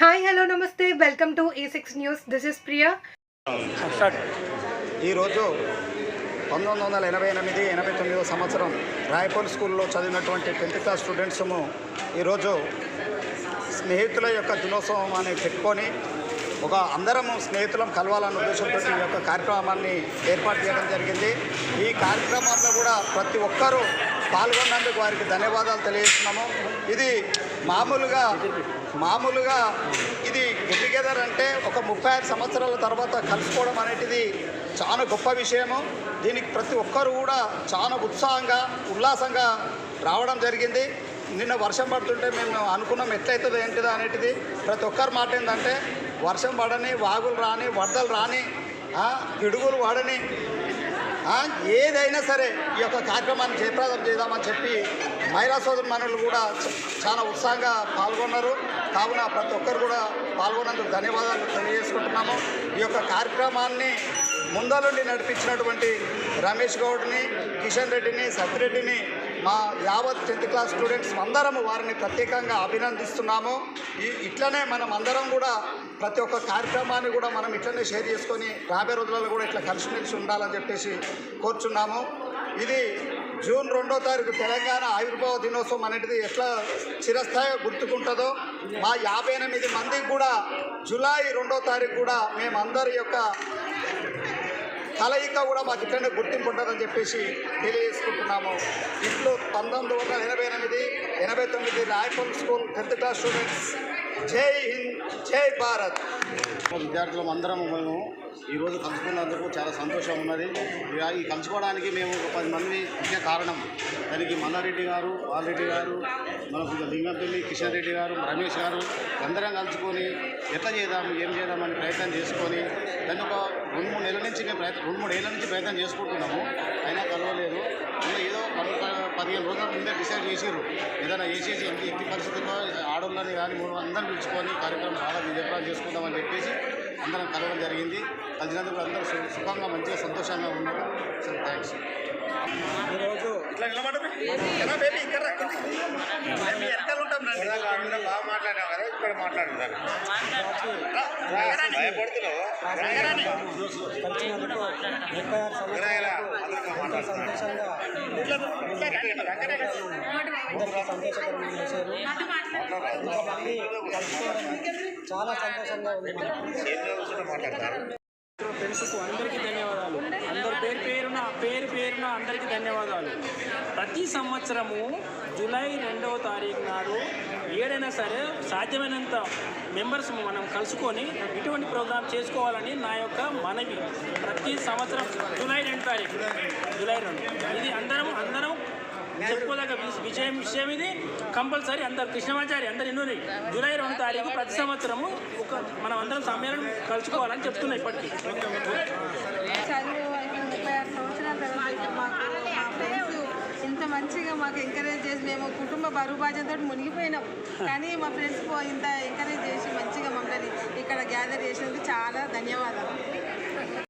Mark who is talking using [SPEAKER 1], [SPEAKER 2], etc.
[SPEAKER 1] Hi hello నమస్తే. Welcome to A six news. This is Priya.
[SPEAKER 2] ఈరోజు పంతొమ్మిది వందల ఎనభై ఎనిమిది ఎనభై తొమ్మిదో సంవత్సరం రాయపూర్ స్కూల్లో చదివినటువంటి టెన్త్ క్లాస్ స్టూడెంట్స్ము ఈరోజు స్నేహితుల యొక్క దినోత్సవం అని పెట్టుకొని ఒక అందరము స్నేహితులం కలవాలన్న ఉద్దేశంతో ఈ యొక్క కార్యక్రమాన్ని ఏర్పాటు చేయడం జరిగింది. ఈ కార్యక్రమాల్లో కూడా ప్రతి ఒక్కరూ పాల్గొన్నందుకు వారికి ధన్యవాదాలు తెలియజేస్తున్నాము. ఇది మామూలుగా మామూలుగా ఇది గెట్ టుగెదర్ అంటే ఒక ముప్పై ఐదు సంవత్సరాల తర్వాత కలుసుకోవడం అనేటిది చాలా గొప్ప విషయము. దీనికి ప్రతి ఒక్కరు కూడా చాలా ఉత్సాహంగా ఉల్లాసంగా రావడం జరిగింది. నిన్న వర్షం పడుతుంటే మేము అనుకున్నాం ఎట్లయితుందో ఏంటిదో అనేటిది. ప్రతి ఒక్కరి మాట ఏంటంటే వర్షం పడని వాగులు రాని వరదలు రాని పిడుగులు పడని ఏదైనా సరే ఈ యొక్క కార్యక్రమాన్ని జయప్రదం చేద్దామని చెప్పి మహిళా సోదరుమణులు కూడా చాలా ఉత్సాహంగా పాల్గొన్నారు. కావున ప్రతి ఒక్కరు కూడా పాల్గొన్నందుకు ధన్యవాదాలు తెలియజేసుకుంటున్నాము. ఈ యొక్క కార్యక్రమాన్ని ముందలుండి నడిపించినటువంటి రమేష్ గౌడ్ని కిషన్ రెడ్డిని సత్యరెడ్డిని మా యావత్ టెన్త్ క్లాస్ స్టూడెంట్స్ అందరము వారిని ప్రత్యేకంగా అభినందిస్తున్నాము. ఈ- ఇట్లనే మనం అందరం కూడా ప్రతి ఒక్క కార్యక్రమాన్ని కూడా మనం ఇట్లనే షేర్ చేసుకొని రాబోయే రోజులలో కూడా ఇట్లా కలిసిమెలిసి ఉండాలని చెప్పేసి కోరుచున్నాము. ఇది జూన్ రెండో తారీఖు తెలంగాణ ఆవిర్భావ దినోత్సవం అనేది ఎట్లా చిరస్థాయిగా గుర్తుకుంటుందో మా యాభై ఎనిమిది మందికి కూడా జూలై రెండో తారీఖు కూడా మేమందరి యొక్క కలయిక కూడా మాకు ఇట్లనే గుర్తింపు ఉంటుందని చెప్పేసి తెలియజేసుకుంటున్నాము. ఇట్లు పంతొమ్మిది వందల ఎనభై ఎనిమిది ఎనభై తొమ్మిది రాయపల్ స్కూల్ టెన్త్ క్లాస్ స్టూడెంట్స్. జై హింద్ జై భారత్.
[SPEAKER 3] విద్యార్థులం అందరం మేము ఈరోజు కలుసుకున్నందుకు చాలా సంతోషం ఉన్నది. ఈ కలుసుకోవడానికి మేము ఒక పది మంది ముఖ్య కారణం దానికి మల్లారెడ్డి గారు బాలరెడ్డి గారు మనకు లింగంపల్లి కిషన్ రెడ్డి గారు రమేష్ గారు. అందరం కలుసుకొని ఎట్లా చేద్దాం ఏం చేద్దామని ప్రయత్నం చేసుకొని దాన్ని ఒక రెండు మూడు నెలల నుంచి మేము ప్రయత్నం రెండు మూడు ఏళ్ళ నుంచి ప్రయత్నం చేసుకుంటున్నాము. అయినా కలవలేదు. ఇంకా ఏదో పది పదిహేను రోజుల ముందే డిసైడ్ చేసిర్రు. ఏదైనా వేసేసి ఎంత ఎట్టి పరిస్థితుల్లో ఆడోళ్ళని కానీ మూడు అందరం పిలుచుకొని కార్యక్రమం చాలా విజయప్రదం చేసుకుందామని చెప్పేసి అందరం కలవడం జరిగింది. కలిసినందుకు అందరూ సు- సుఖంగా మంచిగా సంతోషంగా ఉన్నారు.
[SPEAKER 2] ఈరోజు ఇట్లా.
[SPEAKER 3] బాగా మాట్లాడాం కదా ఇక్కడ మాట్లాడుతున్నారు
[SPEAKER 4] సంతోషంగా చాలా సంతోషంగా ఉంది.
[SPEAKER 5] ఫ్రెండ్స్కు అందరికీ ధన్యవాదాలు. అందరి పేరు పేరున పేరు పేరున అందరికీ ధన్యవాదాలు. ప్రతి సంవత్సరము జూలై రెండవ తారీఖు నాడు ఏడైనా సరే సాధ్యమైనంత మెంబర్స్ మనం కలుసుకొని ఇటువంటి ప్రోగ్రామ్ చేసుకోవాలని నా యొక్క మనవి. ప్రతి సంవత్సరం జూలై రెండు తారీఖు. జూలై రెండు. ఇది చెప్పుకోదగ్గ విషయం విషయం ఇది కంపల్సరీ అందరు కృష్ణమాచారి అందరు ఇన్నోని జూలై రెండు తారీఖు ప్రతి సంవత్సరము ఒక మనం అందరం సమ్మేళనం కలుసుకోవాలని చెప్తున్నా ఇప్పటికీ.
[SPEAKER 6] చదువు ముప్పై ఆరు మాకు ఇంత మంచిగా మాకు ఎంకరేజ్ చేసి మేము కుటుంబ బరువు బాధ్యతతో మునిగిపోయినాం. కానీ మా ఫ్రెండ్స్ ఇంత ఎంకరేజ్ చేసి మంచిగా మమ్మల్ని ఇక్కడ గ్యాదర్ చేసినందుకు చాలా ధన్యవాదాలు.